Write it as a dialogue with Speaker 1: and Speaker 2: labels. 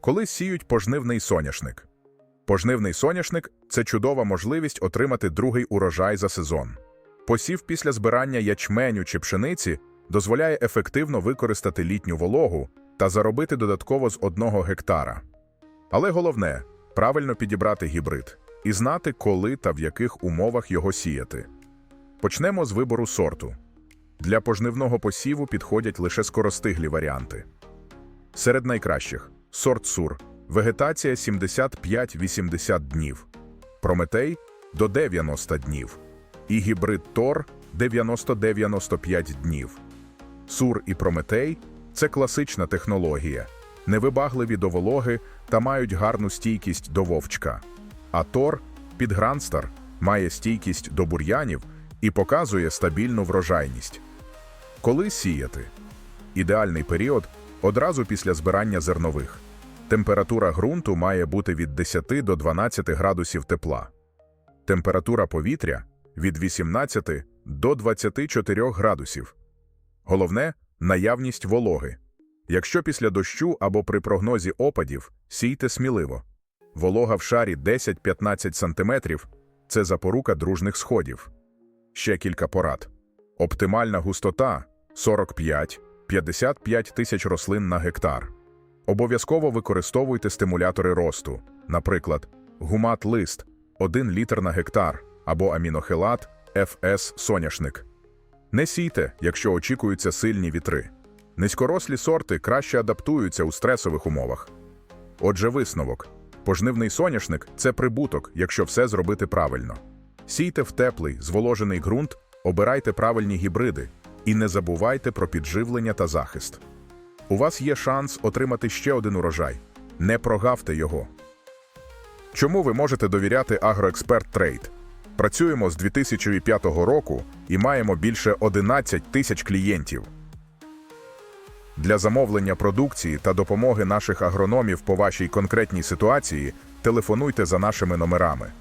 Speaker 1: Коли сіють пожнивний соняшник. Пожнивний соняшник це чудова можливість отримати другий урожай за сезон. Посів після збирання ячменю чи пшениці дозволяє ефективно використати літню вологу та заробити додатково з одного гектара. Але головне правильно підібрати гібрид і знати, коли та в яких умовах його сіяти. Почнемо з вибору сорту. Для пожнивного посіву підходять лише скоростиглі варіанти. Серед найкращих сорт сур, вегетація 75-80 днів, прометей до 90 днів, і гібрид Тор 90-95 днів. Сур і прометей це класична технологія, невибагливі до вологи та мають гарну стійкість до вовчка. А Тор підгранстар має стійкість до бур'янів і показує стабільну врожайність. Коли сіяти? Ідеальний період одразу після збирання зернових. Температура ґрунту має бути від 10 до 12 градусів тепла. Температура повітря від 18 до 24 градусів. Головне наявність вологи. Якщо після дощу або при прогнозі опадів, сійте сміливо. Волога в шарі 10-15 см – це запорука дружних сходів. Ще кілька порад. Оптимальна густота 45-55 тисяч рослин на гектар. Обов'язково використовуйте стимулятори росту, наприклад, гумат-лист 1 літр на гектар або амінохелат ФС соняшник. Не сійте, якщо очікуються сильні вітри. Низькорослі сорти краще адаптуються у стресових умовах. Отже, висновок: пожнивний соняшник це прибуток, якщо все зробити правильно. Сійте в теплий, зволожений ґрунт, обирайте правильні гібриди і не забувайте про підживлення та захист. У вас є шанс отримати ще один урожай. Не прогавте його. Чому ви можете довіряти Агроексперт Трейд? Працюємо з 2005 року і маємо більше 11 тисяч клієнтів. Для замовлення продукції та допомоги наших агрономів по вашій конкретній ситуації телефонуйте за нашими номерами.